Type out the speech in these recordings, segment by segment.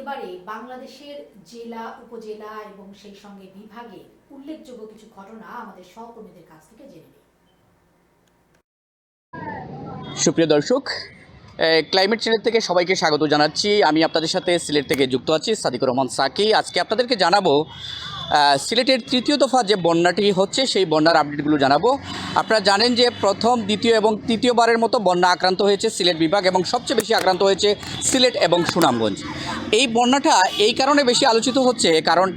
এবারে বাংলাদেশের জেলা, উপজেলা এবং সেই সঙ্গে বিভাগে উল্লেখযোগ্য কিছু ঘটনা আমাদের সহকর্মীদের কাছ থেকে জেনে নিই। সুপ্রিয় দর্শক ক্লাইমেট চ্যানেল থেকে সবাইকে স্বাগত জানাচ্ছি। আমি আপনাদের সাথে সিলেট থেকে যুক্ত আছি সাদিকুর রহমান সাকি। আজকে আপনাদেরকে জানাব সিলেটের তৃতীয় দফা যে বন্যাটি হচ্ছে, সেই বন্যার আপডেটগুলো জানাব। আপনারা জানেন যে প্রথম, দ্বিতীয় এবং তৃতীয়বারের মতো বন্যা আক্রান্ত হয়েছে সিলেট বিভাগ এবং সবচেয়ে বেশি আক্রান্ত হয়েছে সিলেট এবং সুনামগঞ্জ। এই বন্যাটা এই কারণে বেশি আলোচিত হচ্ছে, কারণ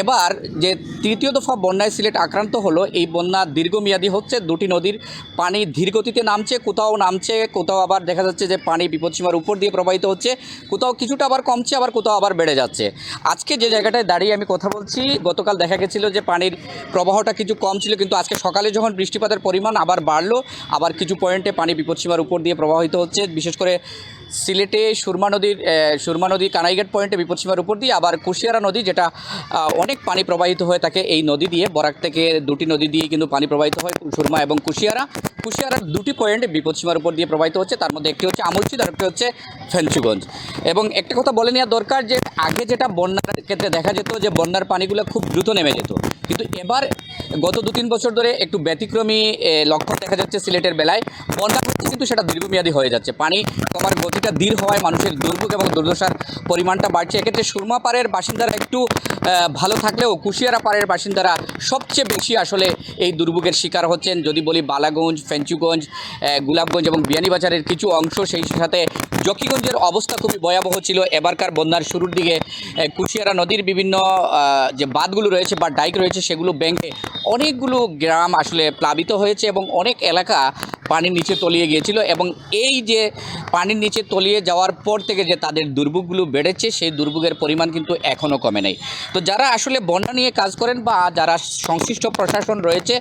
এবার যে তৃতীয় দফা বন্যায় সিলেট আক্রান্ত হলো, এই বন্যা দীর্ঘমেয়াদী হচ্ছে। দুটি নদীর পানি ধীরগতিতে নামছে, কোথাও নামছে, কোথাও আবার দেখা যাচ্ছে যে পানি বিপদসীমার উপর দিয়ে প্রবাহিত হচ্ছে। কোথাও কিছুটা আবার কমছে, আবার কোথাও আবার বেড়ে যাচ্ছে। আজকে যে জায়গাটায় দাঁড়িয়ে আমি কথা বলছি গতকাল দেখা গেছিল যে পানির প্রবাহটা কিছু কম ছিল, কিন্তু আজকে সকালে যখন বৃষ্টিপাতের পরিমাণ আবার বাড়লো, আবার কিছু পয়েন্টে পানি বিপদসীমার উপর দিয়ে প্রবাহিত হচ্ছে। বিশেষ করে সিলেটে সুরমা নদীর সুরমা নদী কানাইঘাট পয়েন্টে বিপদসীমার উপর দিয়ে আবার কুশিয়ারা নদী যেটা অনেক পানি প্রবাহিত হয়ে থাকে এই নদী দিয়ে, বরাক থেকে দুটি নদী দিয়ে কিন্তু পানি প্রবাহিত হয় সুরমা এবং কুশিয়ারা। কুশিয়ারার দুটি পয়েন্ট বিপদসীমার উপর দিয়ে প্রবাহিত হচ্ছে, তার মধ্যে একটি হচ্ছে আমলচিদ আর একটি হচ্ছে ফেঞ্চুগঞ্জ। এবং একটা কথা বলে নেওয়া দরকার যে, আগে যেটা বন্যার ক্ষেত্রে দেখা যেত যে, বন্যার পানিগুলো খুব দ্রুত নেমে যেত। কিন্তু এবার গত দু তিন বছর ধরে একটু ব্যতিক্রমী লক্ষণ দেখা যাচ্ছে সিলেটের বেলায়। বন্যা হচ্ছে কিন্তু সেটা দীর্ঘমেয়াদী হয়ে যাচ্ছে। পানি কমার গতিটা ধীর হওয়ায় মানুষের দুর্ভোগ এবং দুর্দশার পরিমাণটা বাড়ছে। এক্ষেত্রে সুরমা পাড়ের বাসিন্দারা একটু ভালো থাকলেও কুশিয়ারা পাড়ের বাসিন্দারা সবচেয়ে বেশি আসলে এই দুর্ভোগের শিকার হচ্ছেন। যদি বলি বালাগঞ্জ, ফেঞ্চুগঞ্জ গুলাবগঞ্জ এবং বিয়ানীবাজারের কিছু অংশ সেই সাথে জকিগঞ্জের অবস্থা খুবই ভয়াবহ ছিল। এবারকার বন্যার শুরুর দিকে কুশিয়ারা নদীর বিভিন্ন যে বাঁধগুলো রয়েছে বা ডাইক রয়েছে, সেগুলো ব্যাংকে অনেকগুলো গ্রাম আসলে প্লাবিত হয়েছে এবং অনেক এলাকা পানির নিচে তলিয়ে গিয়েছিল এবং এই যে পানির নিচে তলিয়ে যাওয়ার পর থেকে যে তাদের দুর্ভোগগুলো বেড়েছে, সেই দুর্ভোগের পরিমাণ কিন্তু এখনও কমে নেই। তো যারা আসলে বন্যা নিয়ে কাজ করেন বা যারা সংশ্লিষ্ট প্রশাসন রয়েছে,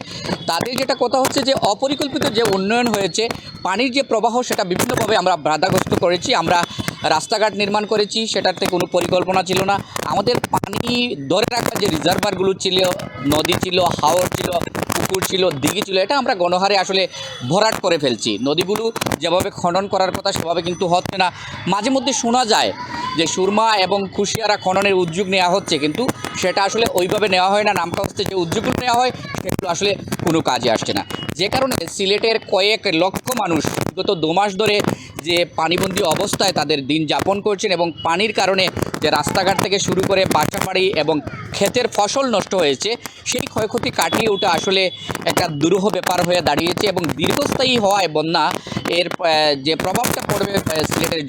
তাদের যেটা কথা হচ্ছে যে অপরিকল্পিত যে উন্নয়ন হয়েছে, পানির যে প্রবাহ সেটা বিভিন্নভাবে আমরা বাধাগ্রস্ত করেছি, আমরা রাস্তাঘাট নির্মাণ করেছি সেটাতে কোনো পরিকল্পনা ছিল না। আমাদের পানি ধরে রাখার যে রিজার্ভারগুলো ছিল, নদী ছিল, হাওর ছিল পুকুর ছিল, দিঘি ছিল, এটা আমরা গণহারে আসলে ভরাট করে ফেলছি। নদীগুলো যেভাবে খনন করার কথা সেভাবে কিন্তু হচ্ছে না। মাঝে মধ্যে শোনা যায় যে সুরমা এবং খুশিয়ারা খননের উদ্যোগ নেওয়া হচ্ছে, কিন্তু সেটা আসলে ওইভাবে নেওয়া হয় না। নামকা হচ্ছে যে উদ্যোগগুলো নেওয়া হয়, সেগুলো আসলে কোনো কাজে আসছে না। যে কারণে সিলেটের কয়েক লক্ষ মানুষ গত দু মাস ধরে যে পানিবন্দী অবস্থায় তাদের দিন যাপন করছেন এবং পানির কারণে যে রাস্তাঘাট থেকে শুরু করে বাসাবাড়ি এবং ক্ষেতের ফসল নষ্ট হয়েছে, সেই ক্ষয়ক্ষতি কাটিয়ে ওঠা আসলে একটা দুরূহ ব্যাপার হয়ে দাঁড়িয়েছে এবং দীর্ঘস্থায়ী হওয়ায় বন্যা এর যে প্রভাবটা পড়বে সিলেটের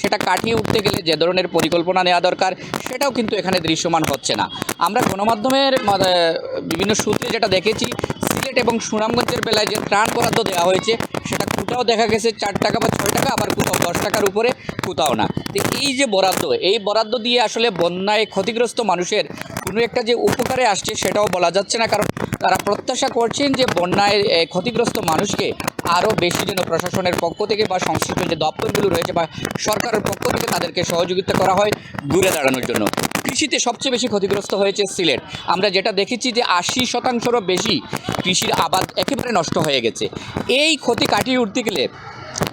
সেটা কাটিয়ে উঠতে গেলে যে ধরনের পরিকল্পনা নেওয়া দরকার, সেটাও কিন্তু এখানে দৃশ্যমান হচ্ছে না। আমরা গণমাধ্যমের বিভিন্ন সূত্রে যেটা দেখেছি এবং সুনামগঞ্জের বেলায় যে ত্রাণ বরাদ্দ দেওয়া হয়েছে, সেটা কোথাও দেখা গেছে, চার টাকা বা ছয় টাকা, আবার কোথাও দশ টাকার উপরে, কোথাও না। তো এই যে বরাদ্দ, এই বরাদ্দ দিয়ে আসলে বন্যায় ক্ষতিগ্রস্ত মানুষের কোনো একটা যে উপকারে আসছে, সেটাও বলা যাচ্ছে না, কারণ তারা প্রত্যাশা করছেন যে বন্যায় ক্ষতিগ্রস্ত মানুষকে আরও বেশি যেন প্রশাসনের পক্ষ থেকে বা সংশ্লিষ্ট যে দপ্তরগুলো রয়েছে বা সরকারের পক্ষ থেকে তাদেরকে সহযোগিতা করা হয় ঘুরে দাঁড়ানোর জন্য। কৃষিতে সবচেয়ে বেশি ক্ষতিগ্রস্ত হয়েছে সিলেট। আমরা যেটা দেখেছি যে আশি শতাংশেরও বেশি কৃষির আবাদ একেবারে নষ্ট হয়ে গেছে। এই ক্ষতি কাটিয়ে উঠতে গেলে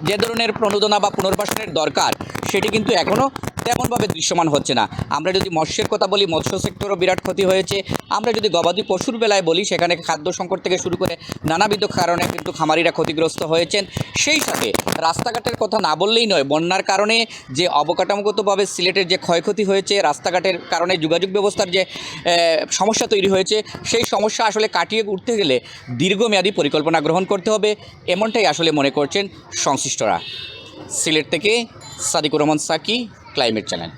যে ধরনের প্রণোদনা বা পুনর্বাসনের দরকার, সেটি কিন্তু এখনও তেমনভাবে দৃশ্যমান হচ্ছে না। আমরা যদি মৎস্যের কথা বলি, মৎস্য সেক্টরও বিরাট ক্ষতি হয়েছে। আমরা যদি গবাদি পশুর বেলায় বলি, সেখানে খাদ্য সংকট থেকে শুরু করে নানাবিধ কারণে কিন্তু খামারিরা ক্ষতিগ্রস্ত হয়েছেন। সেই সাথে রাস্তাঘাটের কথা না বললেই নয়, বন্যার কারণে যে অবকাঠামোগতভাবে সিলেটের যে ক্ষয়ক্ষতি হয়েছে, রাস্তাঘাটের কারণে যোগাযোগ ব্যবস্থার যে সমস্যা তৈরি হয়েছে, সেই সমস্যা আসলে কাটিয়ে উঠতে গেলে দীর্ঘমেয়াদী পরিকল্পনা গ্রহণ করতে হবে, এমনটাই আসলে মনে করছেন সংশ্লিষ্টরা। সিলেট থেকে সাদিকুর রহমান, সাকি ক্লাইমেট চ্যানেল